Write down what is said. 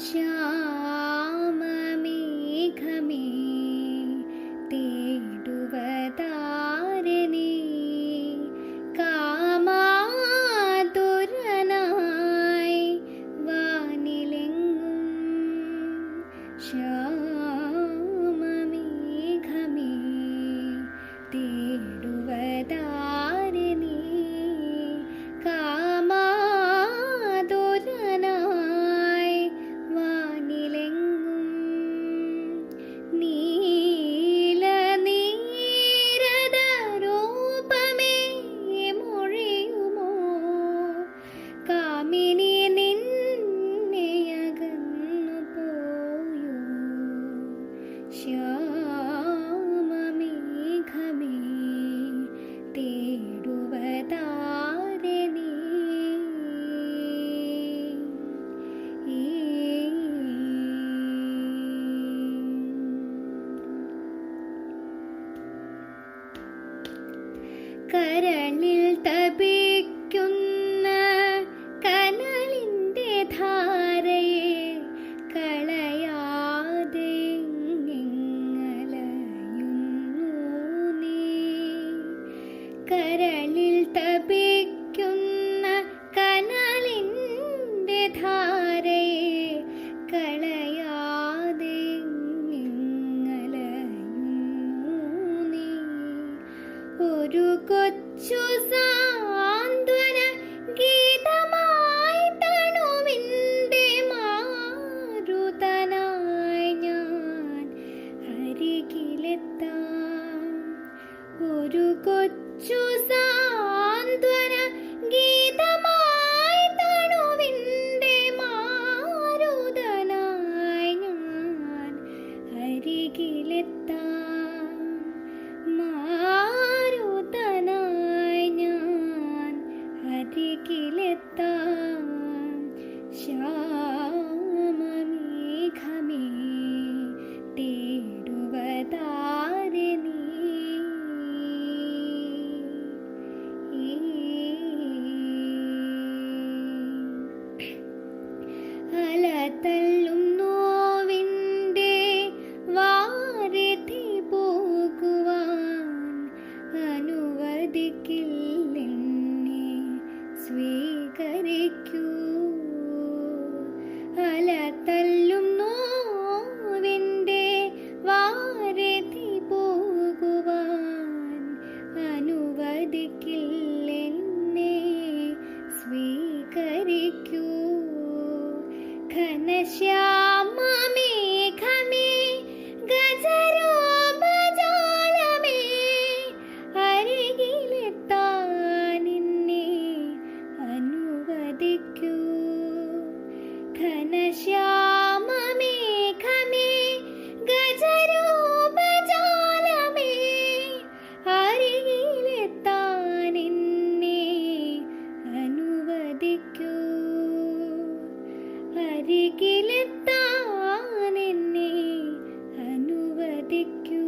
ശ്യാമമേഘമേ തേടുവതാരനീ കാമാതുരനായി വാനിലെങ്ങും ശ്യാമമേഘമേ തേടുവതാരനീ ശ്യാമമേഘമേ തേടുവതാരനീ കരളിൽ ഒരു കൊച്ചു സാന്ത്വന ഗീതമായി തണുവിന്റെ മാരുതനായി ഞാൻ അരികിലെത്താം. ഒരു കൊച്ചു സാന്ത്വന ഗീതമായി തണുവിന്റെ മാരുതനായി ഞാൻ അരികിലെത്താം. അരികിലെത്താം ശ്യാമമേഘമേ തേടുവതാരനീ നീ. നോവിന്റെ അലതള്ളും നോവിന്റെ പോകുവാൻ. അനുവദിക്കില്ലെന്നെ സ്വീകരിക്കൂ. ഘനശ്യാമമേഘമേ ഗജരോപജാലമേ അരികിലെത്താൻ എന്നെ അനുവദിക്കൂ. അരികിലെത്താൻ എന്നെ അനുവദിക്കൂ.